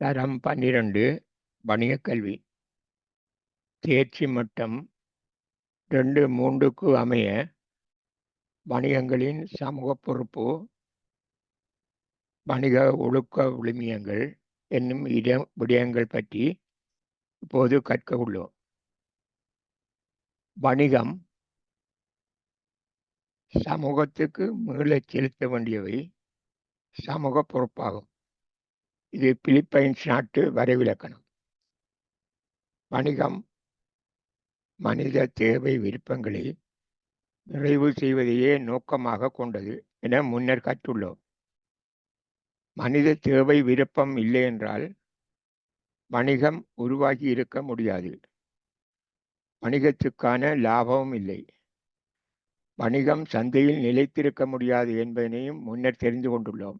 தரம் பன்னிரண்டு வணிகக் கல்வி தேர்ச்சி மட்டம் ரெண்டு மூன்றுக்கு அமைய வணிகங்களின் சமூக பொறுப்பு வணிக ஒழுக்க விழுமியங்கள் என்னும் இட விடயங்கள் பற்றி இப்போது கற்க உள்ளோம். வணிகம் சமூகத்துக்கு மீளச் செலுத்த வேண்டியவை சமூக பொறுப்பாகும். இது பிலிப்பைன்ஸ் நாட்டு வரைவிலக்கணம். வணிகம் மனித தேவை விருப்பங்களை நிறைவு செய்வதையே நோக்கமாக கொண்டது என முன்னர் கற்றுள்ளோம். மனித தேவை விருப்பம் இல்லை என்றால் வணிகம் உருவாகி இருக்க முடியாது. வணிகத்துக்கான லாபமும் இல்லை. வணிகம் சந்தையில் நிலைத்திருக்க முடியாது என்பதனையும் முன்னர் தெரிந்து கொண்டுள்ளோம்.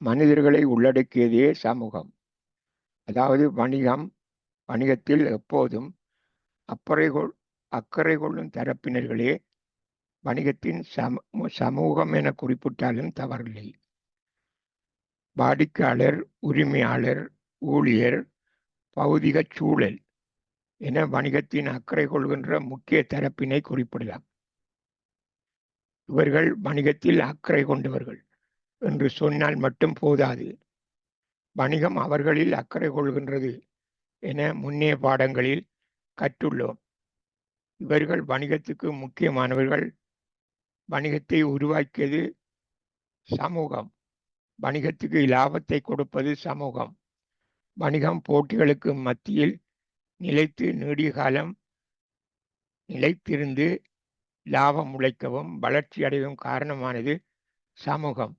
மனிதர்களை உள்ளடக்கியதே சமூகம். அதாவது வணிகம் வணிகத்தில் எப்போதும் அப்பறை கொள் அக்கறை கொள்ளும் தரப்பினர்களே வணிகத்தின் சம சமூகம் என குறிப்பிட்டாலும் தவறில்லை. வாடிக்கையாளர் உரிமையாளர் ஊழியர் பௌதிக சூழல் என வணிகத்தின் அக்கறை கொள்கின்ற முக்கிய தரப்பினை குறிப்பிடலாம். இவர்கள் வணிகத்தில் அக்கறை கொண்டவர்கள். என்று சொன்னால் மட்டும் போதாது. வணிகம் அவர்களில் அக்கறை கொள்கின்றது என முன்னே பாடங்களில் கற்றுள்ளோம். இவர்கள் வணிகத்துக்கு முக்கியமானவர்கள். வணிகத்தை உருவாக்கியது சமூகம். வணிகத்துக்கு லாபத்தை கொடுப்பது சமூகம். வணிகம் போட்டிகளுக்கு மத்தியில் நிலைத்து நீடிய காலம் நிலைத்திருந்து லாபம் உழைக்கவும் வளர்ச்சி அடையவும் காரணமானது சமூகம்.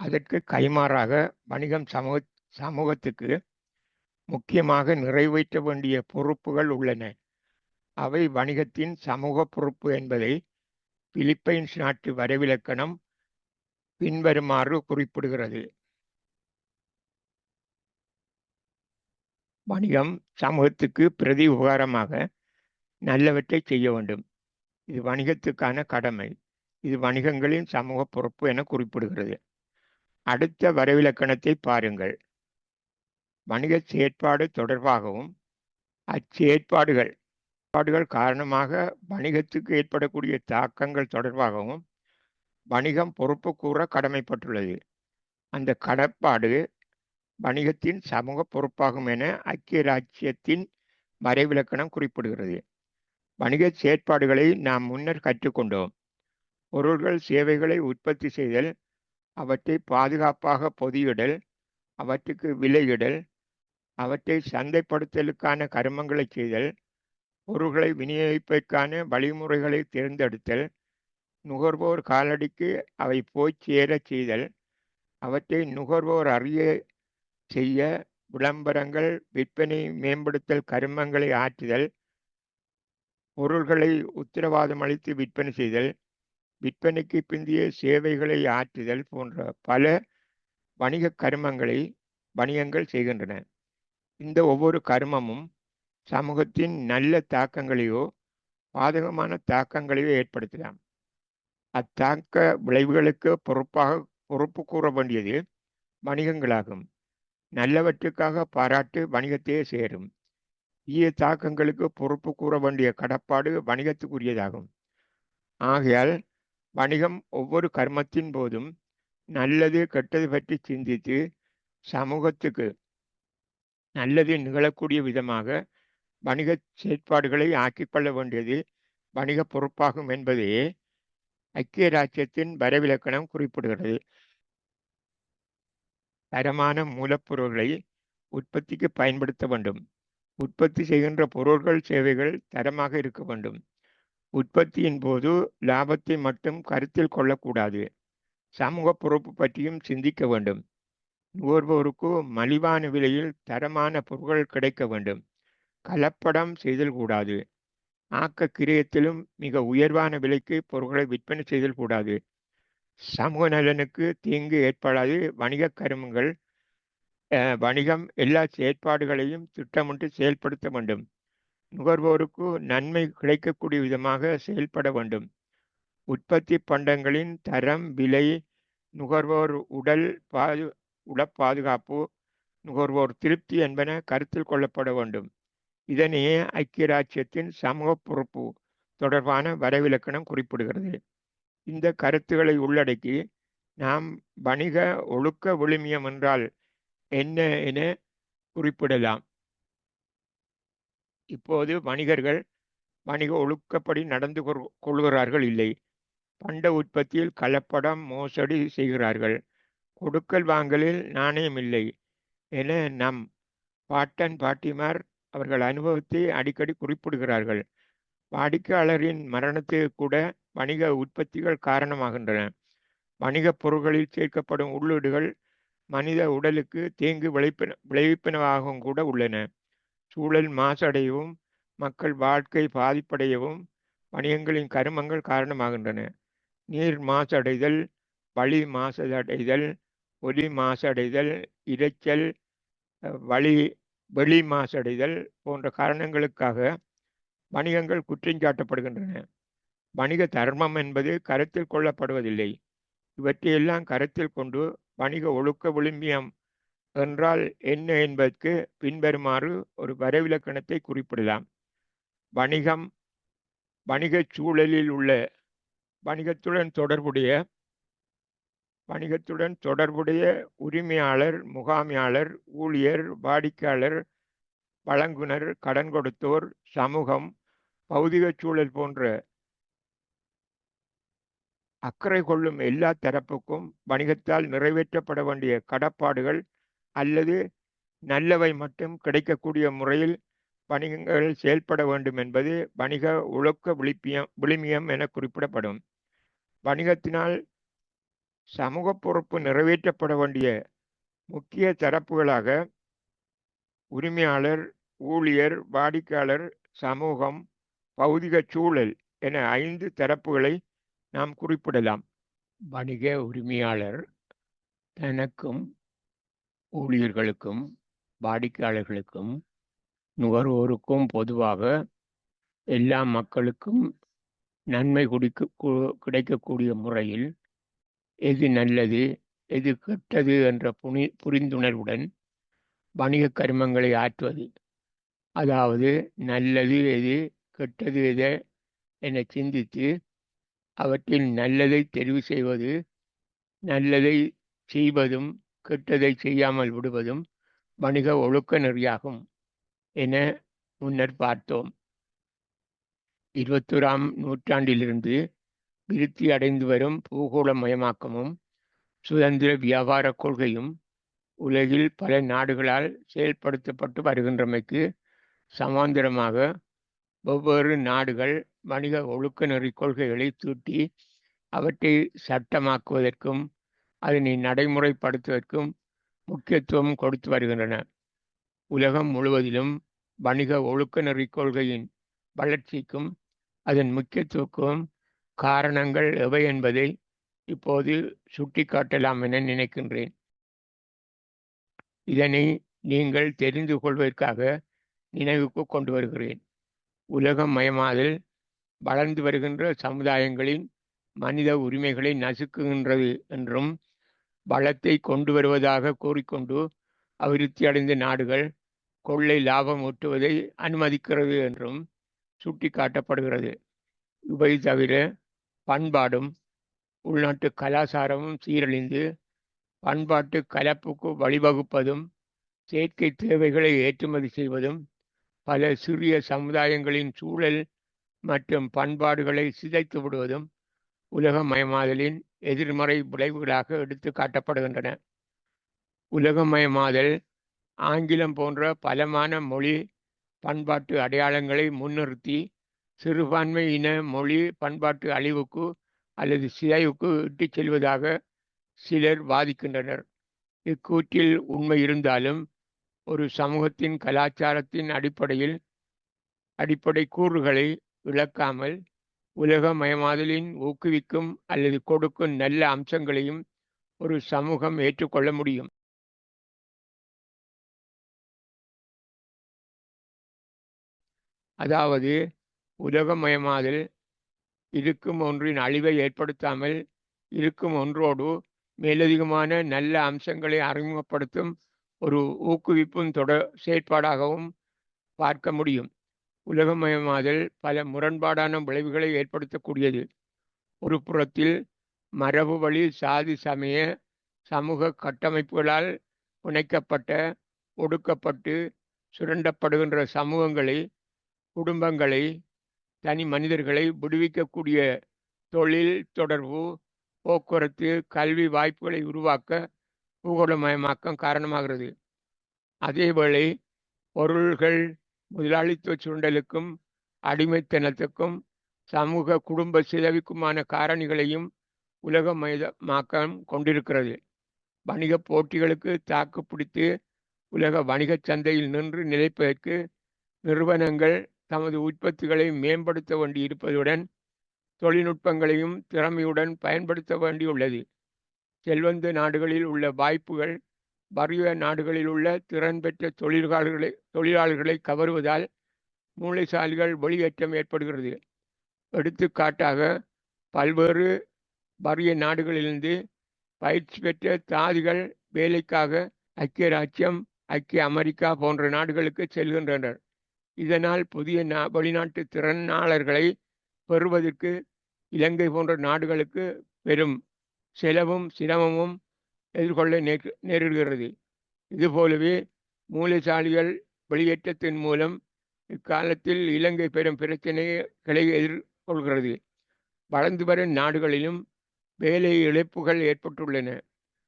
அதற்கு கைமாறாக வணிகம் சமூக சமூகத்துக்கு முக்கியமாக நிறைவேற்ற வேண்டிய பொறுப்புகள் உள்ளன. அவை வணிகத்தின் சமூக பொறுப்பு என்பதை பிலிப்பைன்ஸ் நாட்டு வரைவிலக்கணம் பின்வருமாறு குறிப்பிடுகிறது. வணிகம் சமூகத்துக்கு பிரதி உபகாரமாக நல்லவற்றை செய்ய வேண்டும். இது வணிகத்துக்கான கடமை. இது வணிகங்களின் சமூக பொறுப்பு என குறிப்பிடுகிறது. அடுத்த வரைவிலக்கணத்தை பாருங்கள். வணிக செயற்பாடு தொடர்பாகவும் அச்செயற்பாடுகள் ஏற்பாடுகள் காரணமாக வணிகத்துக்கு ஏற்படக்கூடிய தாக்கங்கள் தொடர்பாகவும் வணிகம் பொறுப்பு கூற கடமைப்பட்டுள்ளது. அந்த கடப்பாடு வணிகத்தின் சமூக பொறுப்பாகும் என ஐக்கிய ராஜ்யத்தின் வரைவிலக்கணம் குறிப்பிடுகிறது. வணிக செயற்பாடுகளை நாம் முன்னர் கற்றுக்கொண்டோம். பொருள்கள் சேவைகளை உற்பத்தி செய்தல் அவற்றை பாதுகாப்பாக பொதியிடல் அவற்றுக்கு விலையிடல் அவற்றை சந்தைப்படுத்தலுக்கான கருமங்களை செய்தல் பொருள்களை விநியோகிப்பதற்கான வழிமுறைகளை தேர்ந்தெடுத்தல் நுகர்வோர் காலடிக்கு அவை போய் சேரச் செய்தல் அவற்றை நுகர்வோர் அறிய செய்ய விளம்பரங்கள் விற்பனை மேம்படுத்தல் கருமங்களை ஆற்றுதல் பொருள்களை உத்தரவாதம் அளித்து விற்பனை செய்தல் விற்பனைக்கு பிந்திய சேவைகளை ஆற்றுதல் போன்ற பல வணிக கருமங்களை வணிகங்கள் செய்கின்றன. இந்த ஒவ்வொரு கருமமும் சமூகத்தின் நல்ல தாக்கங்களையோ பாதகமான தாக்கங்களையோ ஏற்படுத்தலாம். அத்தாக்க விளைவுகளுக்கு பொறுப்பாக பொறுப்பு கூற வேண்டியது வணிகங்களாகும். நல்லவற்றுக்காக பாராட்டு வணிகத்தையே சேரும். ஈய தாக்கங்களுக்கு பொறுப்பு கூற வேண்டிய கடப்பாடு வணிகத்துக்குரியதாகும். ஆகையால் வணிகம் ஒவ்வொரு கர்மத்தின் போதும் நல்லது கெட்டது பற்றி சிந்தித்து சமூகத்துக்கு நல்லது நிகழக்கூடிய விதமாக வணிக செயற்பாடுகளை ஆக்கிக்கொள்ள வேண்டியது வணிக பொறுப்பாகும் என்பதையே ஐக்கிய ராஜ்யத்தின் வரவிலக்கணம் குறிப்பிடுகிறது. தரமான மூலப்பொருள்களை உற்பத்திக்கு பயன்படுத்த வேண்டும். உற்பத்தி செய்கின்ற பொருள்கள் சேவைகள் தரமாக இருக்க வேண்டும். உற்பத்தியின் போது லாபத்தை மட்டும் கருத்தில் கொள்ளக்கூடாது. சமூக பொறுப்பு பற்றியும் சிந்திக்க வேண்டும். நுகர்வோருக்கு மலிவான விலையில் தரமான பொருட்கள் கிடைக்க வேண்டும். கலப்படம் செய்தல் கூடாது ஆக்க கிரியத்திலும் மிக உயர்வான விலைக்கு பொருட்களை விற்பனை செய்தல் கூடாது சமூக நலனுக்கு தீங்கு ஏற்படாது. வணிக கருமங்கள் வணிகம் எல்லா செயற்பாடுகளையும் திட்டமிட்டு செயல்படுத்த வேண்டும். நுகர்வோருக்கு நன்மை கிடைக்கக்கூடிய விதமாக செயல்பட வேண்டும். உற்பத்தி பண்டங்களின் தரம் விலை நுகர்வோர் உடல் பாது உட பாதுகாப்பு நுகர்வோர் திருப்தி என்பன கருத்தில் கொள்ளப்பட வேண்டும். இதனையே ஐக்கிய ராச்சியத்தின் சமூக பொறுப்பு தொடர்பான வரைவிலக்கணம் குறிப்பிடுகிறது. இந்த கருத்துக்களை உள்ளடக்கி நாம் வணிக ஒழுக்க விழுமியம் என்றால் என்ன என குறிப்பிடலாம். இப்போது வணிகர்கள் வணிக ஒழுக்கப்படி நடந்து கொள்கிறார்கள் இல்லை. பண்ட உற்பத்தியில் கலப்படம் மோசடி செய்கிறார்கள். கொடுக்கல் வாங்கலில் நாணயம் இல்லை என நம் பாட்டன் பாட்டிமார் அவர்கள் அனுபவத்தை அடிக்கடி குறிப்பிடுகிறார்கள். வாடிக்கையாளரின் மரணத்துக்கு கூட வணிக உற்பத்திகள் காரணமாகின்றன. வணிகப் பொருட்களில் சேர்க்கப்படும் உள்ளீடுகள் மனித உடலுக்கு தீங்கு விளைப்பின விளைவிப்பனவாகவும் கூட உள்ளன. சூழல் மாசடையவும் மக்கள் வாழ்க்கை பாதிப்படையவும் வணிகங்களின் கருமங்கள் காரணமாகின்றன. நீர் மாசடைதல் வழி மாசடைதல் ஒலி மாசடைதல் இரைச்சல் வழி வெளி மாசடைதல் போன்ற காரணங்களுக்காக வணிகங்கள் குற்றஞ்சாட்டப்படுகின்றன. வணிக தர்மம் என்பது கருத்தில் கொள்ளப்படுவதில்லை. இவற்றையெல்லாம் கருத்தில் கொண்டு வணிக ஒழுக்க விளிம்பியம் என்றால் என்ன என்பதற்கு பின்வருமாறு ஒரு வரைவிலக்கணத்தை குறிப்பிடலாம். வணிகம் வணிகச் சூழலில் உள்ள வணிகத்துடன் தொடர்புடைய வணிகத்துடன் தொடர்புடைய உரிமையாளர் முகாமையாளர் ஊழியர் வாடிக்கையாளர் வழங்குனர் கடன் கொடுத்தோர் சமூகம் பௌதிக சூழல் போன்ற அக்கறை கொள்ளும் எல்லா தரப்புக்கும் வணிகத்தால் நிறைவேற்றப்பட வேண்டிய கடப்பாடுகள் அல்லது நல்லவை மட்டும் கிடைக்கக்கூடிய முறையில் வணிகங்கள் செயல்பட வேண்டும் என்பது வணிக ஒழுக்க விழிப்பியம் விழுமியம் என குறிப்பிடப்படும். வணிகத்தினால் சமூக பொறுப்பு நிறைவேற்றப்பட வேண்டிய முக்கிய தரப்புகளாக உரிமையாளர் ஊழியர் வாடிக்கையாளர் சமூகம் பௌதிக சூழல் என ஐந்து தரப்புகளை நாம் குறிப்பிடலாம். வணிக உரிமையாளர் தனக்கும் ஊழியர்களுக்கும் வாடிக்கையாளர்களுக்கும் நுகர்வோருக்கும் பொதுவாக எல்லா மக்களுக்கும் நன்மை குடிக்க கிடைக்கக்கூடிய முறையில் எது நல்லது எது கெட்டது என்ற புனி புரிந்துணர்வுடன் வணிக கருமங்களை ஆற்றுவது. அதாவது நல்லது எது கெட்டது எது என சிந்தித்து அவற்றில் நல்லதை தெரிவு செய்வது நல்லதை செய்வதும் கெட்டதை செய்யாமல் விடுவதும் வணிக ஒழுக்க நெறியாகும் என முன்னர் பார்த்தோம். இருபத்தோராம் நூற்றாண்டிலிருந்து விருத்தி அடைந்து வரும் பூகோளமயமாக்கமும் சுதந்திர வியாபார கொள்கையும் உலகில் பல நாடுகளால் செயல்படுத்தப்பட்டு வருகின்றமைக்கு சமாந்தரமாக ஒவ்வொரு நாடுகள் வணிக ஒழுக்க நெறி கொள்கைகளை தூட்டி அவற்றை சட்டமாக்குவதற்கும் அதனை நடைமுறைப்படுத்துவதற்கும் முக்கியத்துவம் கொடுத்து வருகின்றன. உலகம் முழுவதிலும் வணிக ஒழுக்க நெறி கொள்கையின் வளர்ச்சிக்கும் அதன் முக்கியத்துவக்கும் காரணங்கள் எவை என்பதை இப்போது சுட்டிக்காட்டலாம் என நினைக்கின்றேன். இதனை நீங்கள் தெரிந்து கொள்வதற்காக நினைவுக்கு கொண்டு வருகிறேன். உலகம் மயமாதல் வளர்ந்து வருகின்ற சமுதாயங்களின் மனித உரிமைகளை நசுக்குகின்றது என்றும் வளத்தை கொண்டு வருவதாக கூறிக்கொண்டு அபிவிருத்தி அடைந்த நாடுகள் கொள்ளை லாபம் ஊட்டுவதை அனுமதிக்கிறது என்றும் சுட்டிக்காட்டப்படுகிறது. இவை தவிர பண்பாடும் உள்நாட்டு கலாச்சாரமும் சீரழிந்து பண்பாட்டு கலப்புக்கு வழிவகுப்பதும் செயற்கை தேவைகளை ஏற்றுமதி செய்வதும் பல சிறிய சமுதாயங்களின் சூழல் மற்றும் பண்பாடுகளை சிதைத்து விடுவதும் உலகமயமாதலின் எதிர்மறை விளைவுகளாக எடுத்து காட்டப்படுகின்றன. உலகமயமாதல் ஆங்கிலம் போன்ற பலமான மொழி பண்பாட்டு அடையாளங்களை முன்னிறுத்தி சிறுபான்மை இன மொழி பண்பாட்டு அழிவுக்கு அல்லது சிதைவுக்கு இட்டுச் செல்வதாக சிலர் வாதிக்கின்றனர். இக்கூற்றில் உண்மை இருந்தாலும் ஒரு சமூகத்தின் கலாச்சாரத்தின் அடிப்படையில் அடிப்படை கூறுகளை இழக்காமல் உலகமயமாதலின் ஊக்குவிக்கும் அல்லது கொடுக்கும் நல்ல அம்சங்களையும் ஒரு சமூகம் ஏற்றுக்கொள்ள முடியும். அதாவது உலகமயமாதல் இருக்கும் ஒன்றின் அழிவை ஏற்படுத்தாமல் இருக்கும் ஒன்றோடு மேலதிகமான நல்ல அம்சங்களை அறிமுகப்படுத்தும் ஒரு ஊக்குவிப்பும் தொடர் செயற்பாடாகவும் பார்க்க முடியும். உலகமயமாதல் பல முரண்பாடான விளைவுகளை ஏற்படுத்தக்கூடியது. ஒரு புறத்தில் மரபு வழி சாதி சமய சமூக கட்டமைப்புகளால் புனைக்கப்பட்ட ஒடுக்கப்பட்டு சுரண்டப்படுகின்ற சமூகங்களை குடும்பங்களை தனி மனிதர்களை விடுவிக்கக்கூடிய தொழில் தொடர்பு போக்குவரத்து கல்வி வாய்ப்புகளை உருவாக்க பூகோளமயமாக்கம் காரணமாகிறது. அதேவேளை பொருள்கள் முதலாளித்துவ சுண்டலுக்கும் அடிமைத்தனத்துக்கும் சமூக குடும்ப சிதவிக்குமான காரணிகளையும் உலகமயமாக்கம் கொண்டிருக்கிறது. வணிக போட்டிகளுக்கு தாக்கு பிடித்து உலக வணிகச் சந்தையில் நின்று நிலைப்பதற்கு நிறுவனங்கள் தமது உற்பத்திகளை மேம்படுத்த வேண்டி இருப்பதுடன் தொழில்நுட்பங்களையும் திறமையுடன் பயன்படுத்த வேண்டியுள்ளது. செல்வந்த நாடுகளில் உள்ள வாய்ப்புகள் வறிய நாடுகளில் உள்ள திறன் பெற்ற தொழிலாளர்களை தொழிலாளர்களை கவருவதால் மூளைசாலிகள் வெளியேற்றம் ஏற்படுகிறது. எடுத்துக்காட்டாக பல்வேறு வறிய நாடுகளிலிருந்து பயிற்சி பெற்ற தாதிகள் வேலைக்காக ஐக்கிய ராஜ்யம் ஐக்கிய அமெரிக்கா போன்ற நாடுகளுக்கு செல்கின்றனர். இதனால் புதிய நா வெளிநாட்டு திறனாளர்களை பெறுவதற்கு இலங்கை போன்ற நாடுகளுக்கு பெரும் செலவும் சிரமமும் எதிர்கொள்ள நேர் நேரிடுகிறது. இதுபோலவே மூளைசாலிகள் வெளியேற்றத்தின் மூலம் இக்காலத்தில் இலங்கை பெரும் பிரச்சனைகளை எதிர்கொள்கிறது. வளர்ந்து வரும் நாடுகளிலும் வேலை இழப்புகள் ஏற்பட்டுள்ளன.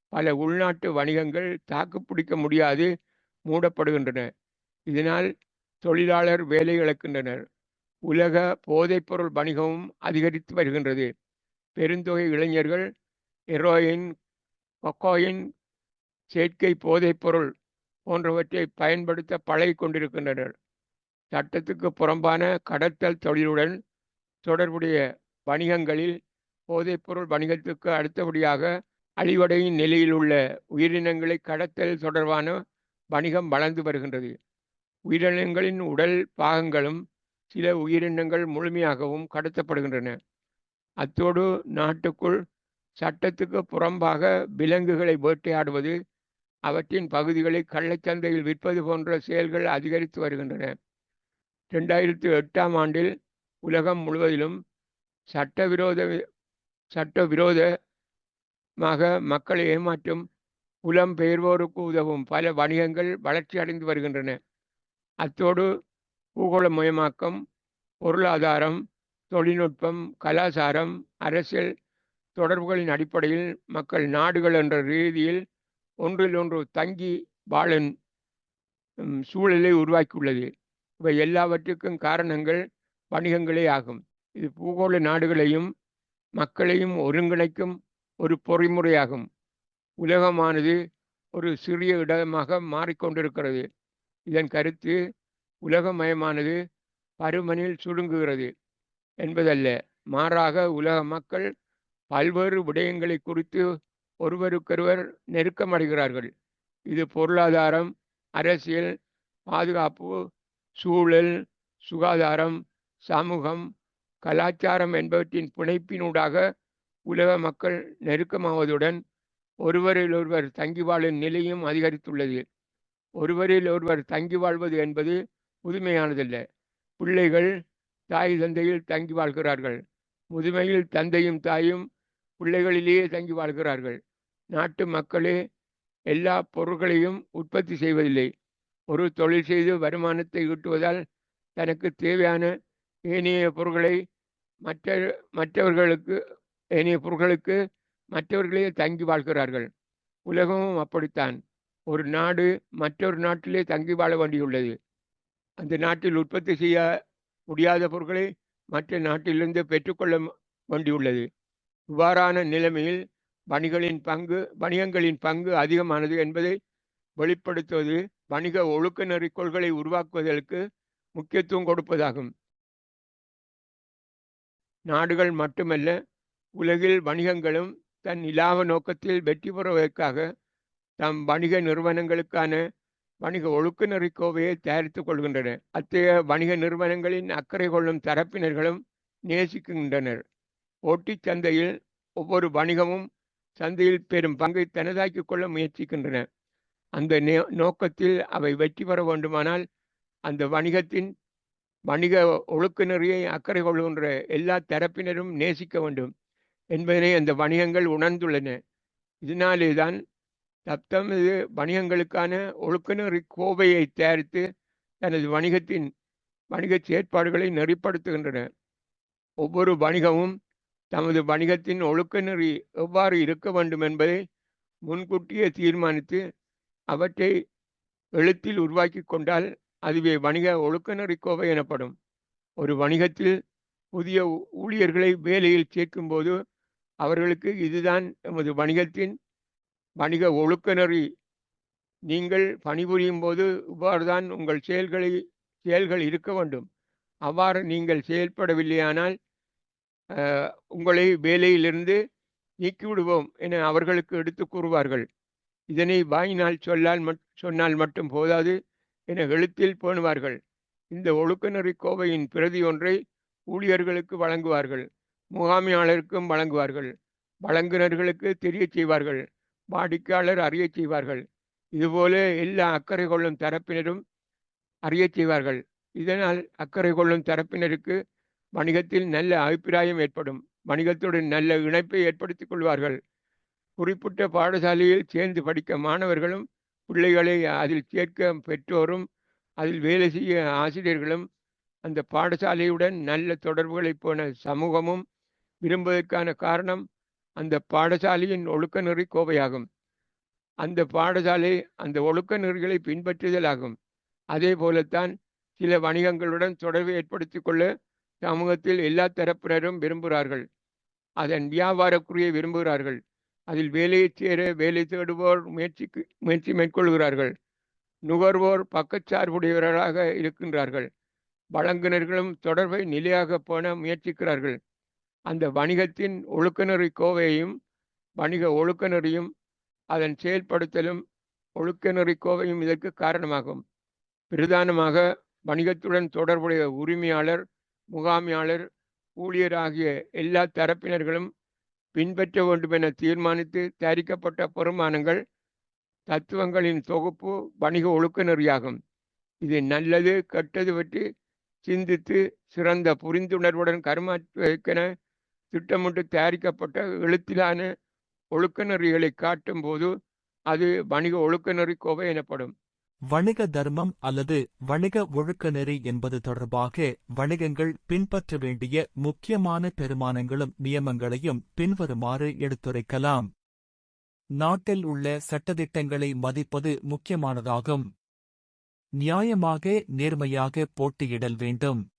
பல உள்நாட்டு வணிகங்கள் தாக்குப்பிடிக்க முடியாது மூடப்படுகின்றன. இதனால் தொழிலாளர் வேலை இழக்கின்றனர். உலக போதைப்பொருள் வணிகமும் அதிகரித்து வருகின்றது. பெருந்தொகை இளைஞர்கள் ஹெரோயின் கொக்கோயின் செயற்கை போதைப்பொருள் போன்றவற்றை பயன்படுத்த பழகி கொண்டிருக்கின்றனர். சட்டத்துக்கு புறம்பான கடத்தல் தொழிலுடன் தொடர்புடைய வணிகங்களில் போதைப்பொருள் வணிகத்துக்கு அடுத்தபடியாக அழிவடையும் நிலையில் உள்ள உயிரினங்களை கடத்தல் தொடர்பான வணிகம் வளர்ந்து வருகின்றது. உயிரினங்களின் உடல் பாகங்களும் சில உயிரினங்கள் முழுமையாகவும் கடத்தப்படுகின்றன. அத்தோடு நாட்டுக்குள் சட்டத்துக்கு புறம்பாக விலங்குகளை வேட்டையாடுவது அவற்றின் பகுதிகளை கள்ளச்சந்தையில் விற்பது போன்ற செயல்கள் அதிகரித்து வருகின்றன. ரெண்டாயிரத்தி எட்டாம் ஆண்டில் உலகம் முழுவதிலும் சட்டவிரோத சட்டவிரோதமாக மக்களை ஏமாற்றும் புலம்பெயர்வோருக்கு உதவும் பல வணிகங்கள் வளர்ச்சி அடைந்து வருகின்றன. அத்தோடு பூகோளமயமாக்கம் பொருளாதாரம் தொழில்நுட்பம் கலாச்சாரம் அரசியல் தொடர்புகளின் அடிப்படையில் மக்கள் நாடுகள் என்ற ரீதியில் ஒன்றில் ஒன்று தங்கி வாழும் சூழலை உருவாக்கியுள்ளது. இவை எல்லாவற்றுக்கும் காரணங்கள் வணிகங்களே ஆகும். இது பூகோள நாடுகளையும் மக்களையும் ஒருங்கிணைக்கும் ஒரு பொறிமுறையாகும். உலகமானது ஒரு சிறிய இடமாக மாறிக்கொண்டிருக்கிறது. இதன் கருத்து உலகமயமானது பருமனில் சுருங்குகிறது என்பதல்ல. மாறாக உலக மக்கள் பல்வேறு விடயங்களை குறித்து ஒருவருக்கொருவர் நெருக்கமடைகிறார்கள். இது பொருளாதாரம் அரசியல் பாதுகாப்பு சூழல் சுகாதாரம் சமூகம் கலாச்சாரம் என்பவற்றின் பிணைப்பினூடாக உலக மக்கள் நெருக்கமாவதுடன் ஒருவரில் ஒருவர் தங்கி வாழும் நிலையும் அதிகரித்துள்ளது. ஒருவரில் ஒருவர் தங்கி வாழ்வது என்பது புதுமையானதல்ல. பிள்ளைகள் தாய் தந்தையில் தங்கி வாழ்கிறார்கள். முதுமையில் தந்தையும் தாயும் பிள்ளைகளிலேயே தங்கி வாழ்கிறார்கள். நாட்டு மக்களே எல்லா பொருட்களையும் உற்பத்தி செய்வதில்லை. ஒரு தொழில் செய்து வருமானத்தை ஈட்டுவதால் தனக்கு தேவையான ஏனைய பொருட்களை மற்ற மற்றவர்களுக்கு ஏனைய பொருட்களுக்கு மற்றவர்களே தங்கி வாழ்கிறார்கள். உலகமும் அப்படித்தான். ஒரு நாடு மற்றொரு நாட்டிலே தங்கி வாழ வேண்டியுள்ளது. அந்த நாட்டில் உற்பத்தி செய்ய முடியாத பொருட்களை மற்ற நாட்டிலிருந்து பெற்றுக்கொள்ள வேண்டியுள்ளது. இவ்வாறான நிலைமையில் வணிகளின் பங்கு வணிகங்களின் பங்கு அதிகமானது என்பதை வெளிப்படுத்துவது வணிக ஒழுக்க நெறி கொள்கை உருவாக்குவதற்கு முக்கியத்துவம் கொடுப்பதாகும். நாடுகள் மட்டுமல்ல உலகில் வணிகங்களும் தன் இலாப நோக்கத்தில் வெற்றி பெறுவதற்காக தம் வணிக நிறுவனங்களுக்கான வணிக ஒழுக்க நெறிக்கோவையை தயாரித்துக் கொள்கின்றன. அத்தகைய வணிக நிறுவனங்களின் அக்கறை கொள்ளும் தரப்பினர்களும் நேசிக்கின்றனர். போட்டிச் சந்தையில் ஒவ்வொரு வணிகமும் சந்தையில் பெரும் பங்கை தனதாக்கிக் கொள்ள முயற்சிக்கின்றன. அந்த நே- நோக்கத்தில் அவை வெற்றி பெற வேண்டுமானால் அந்த வணிகத்தின் வணிக ஒழுக்க நெறியை அக்கறை கொள்கின்ற எல்லா தரப்பினரும் நேசிக்க வேண்டும் என்பதனை அந்த வணிகங்கள் உணர்ந்துள்ளன. இதனாலே தான் தத்தமது வணிகங்களுக்கான ஒழுக்கநெறி கோவையை தயாரித்து தனது வணிகத்தின் வணிக செயற்பாடுகளை நெறிப்படுத்துகின்றன. ஒவ்வொரு வணிகமும் தமது வணிகத்தின் ஒழுக்க நெறி எவ்வாறு இருக்க வேண்டும் என்பதை முன்கூட்டியே தீர்மானித்து அவற்றை எழுத்தில் உருவாக்கி கொண்டால் அதுவே வணிக ஒழுக்க நெறி கோவை எனப்படும். ஒரு வணிகத்தில் புதிய ஊழியர்களை வேலையில் சேர்க்கும்போது அவர்களுக்கு இதுதான் எமது வணிகத்தின் வணிக ஒழுக்கநெறி. நீங்கள் பணிபுரியும் போது இவ்வாறுதான் உங்கள் செயல்களை செயல்கள் இருக்க வேண்டும். அவ்வாறு நீங்கள் செயல்படவில்லையானால் உங்களை வேலையிலிருந்து நீக்கிவிடுவோம் என அவர்களுக்கு எடுத்து கூறுவார்கள். இதனை வாயினால் சொல்லால் மட் சொன்னால் மட்டும் போதாது என எழுத்தில் பேணுவார்கள். இந்த ஒழுக்கநெறி கோவையின் பிரதி ஒன்றை ஊழியர்களுக்கு வழங்குவார்கள். முகாமையாளருக்கும் வழங்குவார்கள். வழங்குனர்களுக்கு தெரிய செய்வார்கள். வாடிக்கையாளர் அறியச் செய்வார்கள். இதுபோல எல்லா அக்கறை கொள்ளும் தரப்பினரும் அறியச் செய்வார்கள். இதனால் அக்கறை கொள்ளும் தரப்பினருக்கு வணிகத்தில் நல்ல அபிப்பிராயம் ஏற்படும். வணிகத்துடன் நல்ல இணைப்பை ஏற்படுத்திக் கொள்வார்கள். குறிப்பிட்ட பாடசாலையில் சேர்ந்து படிக்க மாணவர்களும் பிள்ளைகளை அதில் சேர்க்க பெற்றோரும் அதில் வேலை செய்ய ஆசிரியர்களும் அந்த பாடசாலையுடன் நல்ல தொடர்புகளை போன சமூகமும் விரும்புவதற்கான காரணம் அந்த பாடசாலையின் ஒழுக்க நெறி கோவையாகும். அந்த பாடசாலை அந்த ஒழுக்க நெறிகளை பின்பற்றுதல் ஆகும் அதே போலத்தான் சில வணிகங்களுடன் தொடர்பை ஏற்படுத்திக் கொள்ள சமூகத்தில் எல்லா தரப்பினரும் விரும்புகிறார்கள். அதன் வியாபாரக்குரிய விரும்புகிறார்கள். அதில் வேலையை சேர வேலை தேடுவோர் முயற்சிக்கு முயற்சி மேற்கொள்கிறார்கள். நுகர்வோர் பக்கச்சார்புடையவர்களாக இருக்கின்றார்கள். வழங்குனர்களும் தொடர்பை நிலையாக போன முயற்சிக்கிறார்கள். அந்த வணிகத்தின் ஒழுக்கநெறி கோவையையும் வணிக ஒழுக்கநெறியும் அதன் செயல்படுத்தலும் ஒழுக்கநெறி கோவையும் இதற்கு காரணமாகும். பிரதானமாக வணிகத்துடன் தொடர்புடைய உரிமையாளர் முகாமையாளர் ஊழியர் ஆகிய எல்லா தரப்பினர்களும் பின்பற்ற வேண்டும் என தீர்மானித்து தயாரிக்கப்பட்ட பெருமானங்கள் தத்துவங்களின் தொகுப்பு வணிக ஒழுக்க நெறியாகும் இது நல்லது கெட்டது பற்றி சிந்தித்து சிறந்த புரிந்துணர்வுடன் கருமாற்றுவதற்கென திட்டமிட்டு தயாரிக்கப்பட்ட எழுத்திலான ஒழுக்க நெறிகளை காட்டும் போது அது வணிக ஒழுக்க நெறி கோவை எனப்படும். வணிக தர்மம் அல்லது வணிக ஒழுக்க நெறி என்பது தொடர்பாக வணிகங்கள் பின்பற்ற வேண்டிய முக்கியமான பெருமானங்களும் நியமங்களையும் பின்வருமாறு எடுத்துரைக்கலாம். நாட்டில் உள்ள சட்டதிட்டங்களை மதிப்பது முக்கியமானதாகும். நியாயமாக நேர்மையாக போட்டியிடல் வேண்டும்.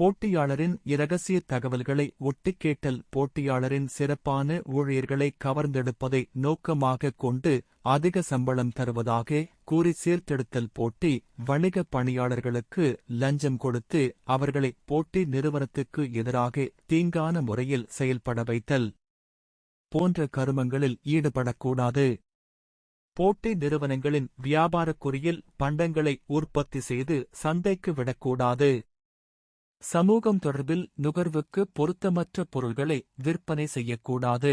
போட்டியாளரின் இரகசிய தகவல்களை ஒட்டிக் கேட்டல் போட்டியாளரின் சிறப்பான ஊழியர்களை கவர்ந்தெடுப்பதை நோக்கமாகக் கொண்டு அதிக சம்பளம் தருவதாக கூறி சீர்த்தெடுத்தல் போட்டி வணிக பணியாளர்களுக்கு லஞ்சம் கொடுத்து அவர்களை போட்டி நிறுவனத்துக்கு எதிராக தீங்கான முறையில் செயல்பட வைத்தல் போன்ற கருமங்களில் ஈடுபடக்கூடாது. போட்டி நிறுவனங்களின் வியாபாரக் குறியில் பண்டங்களை உற்பத்தி செய்து சந்தைக்கு விடக்கூடாது. சமூகம் தொடர்பில் நுகர்வுக்கு பொருத்தமற்ற பொருள்களை விற்பனை செய்யக்கூடாது.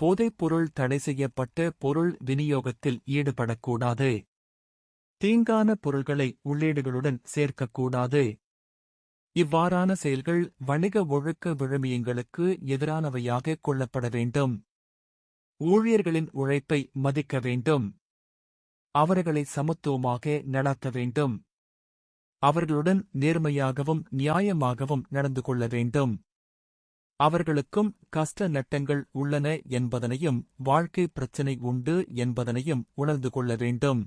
போதைப்பொருள் தடை செய்யப்பட்ட பொருள் விநியோகத்தில் ஈடுபடக்கூடாது. தீங்கான பொருள்களை உள்ளீடுகளுடன் சேர்க்கக்கூடாது. இவ்வாறான செயல்கள் வணிக ஒழுக்க விழுமியங்களுக்கு எதிரானவையாக கொள்ளப்பட வேண்டும். ஊழியர்களின் உழைப்பை மதிக்க வேண்டும். அவர்களை சமத்துவமாக நடத்த வேண்டும். அவர்களுடன் நேர்மையாகவும் நியாயமாகவும் நடந்து கொள்ள வேண்டும். அவர்களுக்கும் கஷ்ட நட்டங்கள் உள்ளன என்பதனையும் வாழ்க்கை பிரச்சினை உண்டு என்பதனையும் உணர்ந்து கொள்ள வேண்டும்.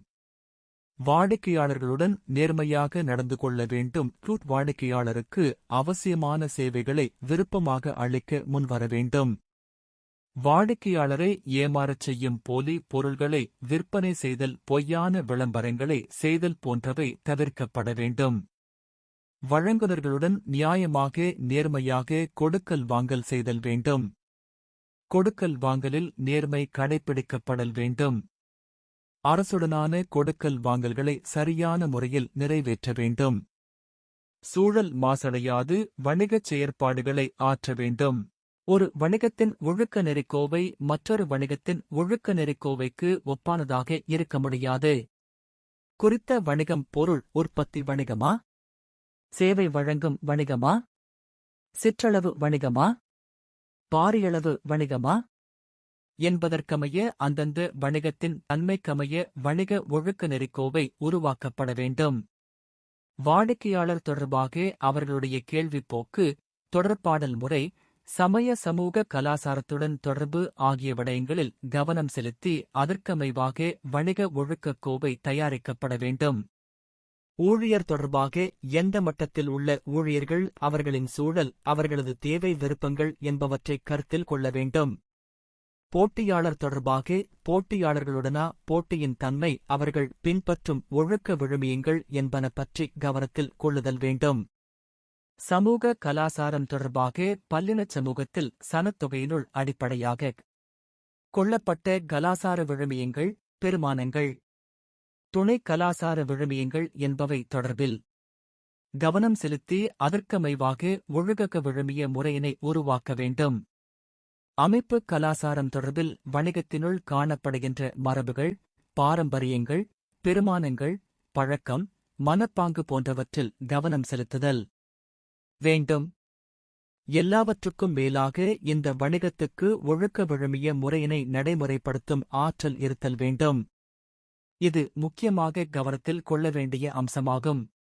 வாடிக்கையாளர்களுடன் நேர்மையாக நடந்து கொள்ள வேண்டும். ரூட் வாடிக்கையாளருக்கு அவசியமான சேவைகளை விருப்பமாக அளிக்க முன்வர வேண்டும். வாடிக்கையாளரை ஏமாறச் செய்யும் போலி பொருள்களை விற்பனை செய்தல் பொய்யான விளம்பரங்களை செய்தல் போன்றவை தவிர்க்கப்பட வேண்டும். வழங்குநர்களுடன் நியாயமாக நேர்மையாக கொடுக்கல் வாங்கல் செய்தல் வேண்டும். கொடுக்கல் வாங்கலில் நேர்மை கடைப்பிடிக்கப்படல் வேண்டும். அரசுடனான கொடுக்கல் வாங்கல்களை சரியான முறையில் நிறைவேற்ற வேண்டும். சூழல் மாசடையாது வணிகச் செயற்பாடுகளை ஆற்ற வேண்டும். ஒரு வணிகத்தின் ஒழுக்க நெறிக்கோவை மற்றொரு வணிகத்தின் ஒழுக்க நெறிக்கோவைக்கு ஒப்பானதாக இருக்க முடியாது. குறித்த வணிகம் பொருள் உற்பத்தி வணிகமா? சேவை வழங்கும் வணிகமா? சிற்றளவு வணிகமா? பாரியளவு வணிகமா? என்பதற்கமைய அந்தந்த வணிகத்தின் தன்மைக்கமைய வணிக ஒழுக்க நெறிக்கோவை உருவாக்கப்பட வேண்டும். வாடிக்கையாளர் தொடர்பாக அவர்களுடைய கேள்விப் போக்கு தொடர்பாடல் முறை சமய சமூக கலாசாரத்துடன் தொடர்பு ஆகிய விடயங்களில் கவனம் செலுத்தி அதற்கமைவாக வணிக ஒழுக்கக் கோவை தயாரிக்கப்பட வேண்டும். ஊழியர் தொடர்பாக எந்த மட்டத்தில் உள்ள ஊழியர்கள் அவர்களின் சூழல் அவர்களது தேவை விருப்பங்கள் என்பவற்றை கருத்தில் கொள்ள வேண்டும். போட்டியாளர் தொடர்பாக போட்டியாளர்களுடனா போட்டியின் தன்மை அவர்கள் பின்பற்றும் ஒழுக்க விழுமியங்கள் என்பன பற்றி கவனத்தில் கொள்ளுதல் வேண்டும். சமூக கலாசாரம் தொடர்பாக பல்லினச் சமூகத்தில் சனத்தொகையினுள் அடிப்படையாக கொள்ளப்பட்ட கலாசார விழுமியங்கள் பெருமானங்கள். துணை கலாசார விழுமியங்கள் என்பவை தொடர்பில் கவனம் செலுத்தி அதற்கமைவாக ஒழுகக விழுமிய முறையினை உருவாக்க வேண்டும். அமைப்பு கலாசாரம் தொடர்பில் வணிகத்தினுள் காணப்படுகின்ற மரபுகள் பாரம்பரியங்கள் பெருமானங்கள் பழக்கம் மனப்பாங்கு போன்றவற்றில் கவனம் செலுத்துதல். வேண்டும். எல்லாவற்றுக்கும் மேலாக இந்த வணிகத்துக்கு ஒழுக்க விழுமிய முறையினை நடைமுறைப்படுத்தும் ஆற்றல் இருத்தல் வேண்டும். இது முக்கியமாக கவனத்தில் கொள்ள வேண்டிய அம்சமாகும்.